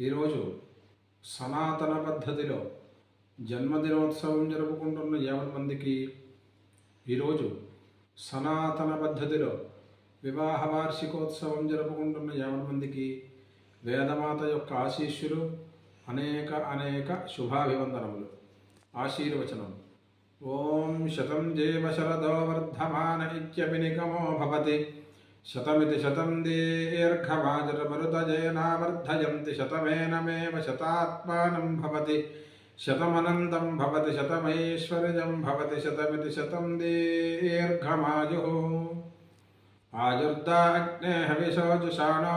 ఈరోజు సనాతన పద్ధతిలో జన్మదినోత్సవం జరుపుకుంటున్న యావన్ మందికి ఈరోజు సనాతన పద్ధతిలో వివాహ వార్షికోత్సవం జరుపుకుంటున్న యావన్ మందికి వేదమాత యొక్క ఆశీస్సులు అనేక అనేక శుభాభివందనములు. ఆశీర్వచనం. ఓం శతం జీవ శరదో వర్ధమాన ఇత్యపినికమో భవతి. शतमिति शतं दीर्घवाजरमरुतजयनामर्थयन्ति शतमेनमेव शतात्मानं भवति। शतमनन्तं भवति, शतमैश्वर्यं भवति, शतमिति शतं दीर्घमायुः। आयुर्दा अग्ने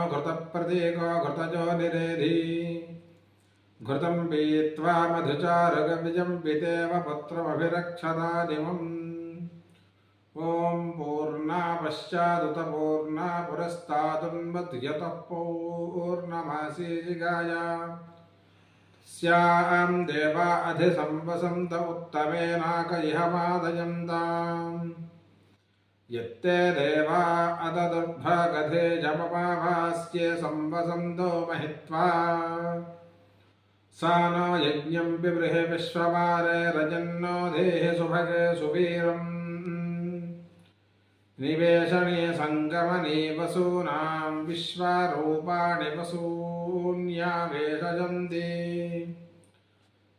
घृतप्रतीको घृतजो निरेधि। घृतं पीत्वा मधुचारगविजं पितेव पुत्रमभिरक्षता ॐ पूर्णा पश्चादुतपूर्णा पुरस्तादुन्मध्यतः पूर्णमासीजिगाय स्यां देवा अधिसंवसन्त उत्तमेनाक इह मादयन्ताम् यत्ते देवा अददुर्भगधे जपपाभास्ये संवसन्तो महित्वा। सा नो यज्ञं बिबृहे विश्ववारे रजन्नो देहे सुभगे सुवीरम्। निवेशने सङ्गमने वसूनां विश्वरूपाणि वसून्यावेशयन्ति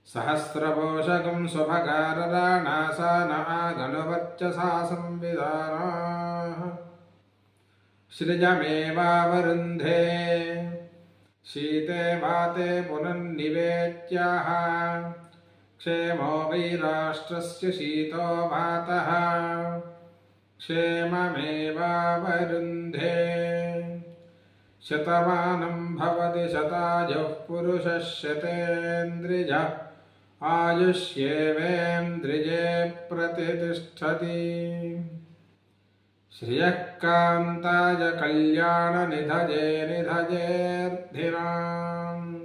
सहस्रपोषकं स्वभगारराणासा न आगणवर्चसा संविधानाः सृजमेवावरुन्धे, शीते वाते पुनर्निवेत्याः। क्षेमो वै राष्ट्रस्य शीतो वातः क्षेममेवावरुन्धे। शतमानं भवति शतायुः पुरुषः शतेन्द्रिज आयुष्येवेन्द्रिये प्रतितिष्ठति श्रियः कान्ताय कल्याणनिधये निधयेऽर्थिनाम्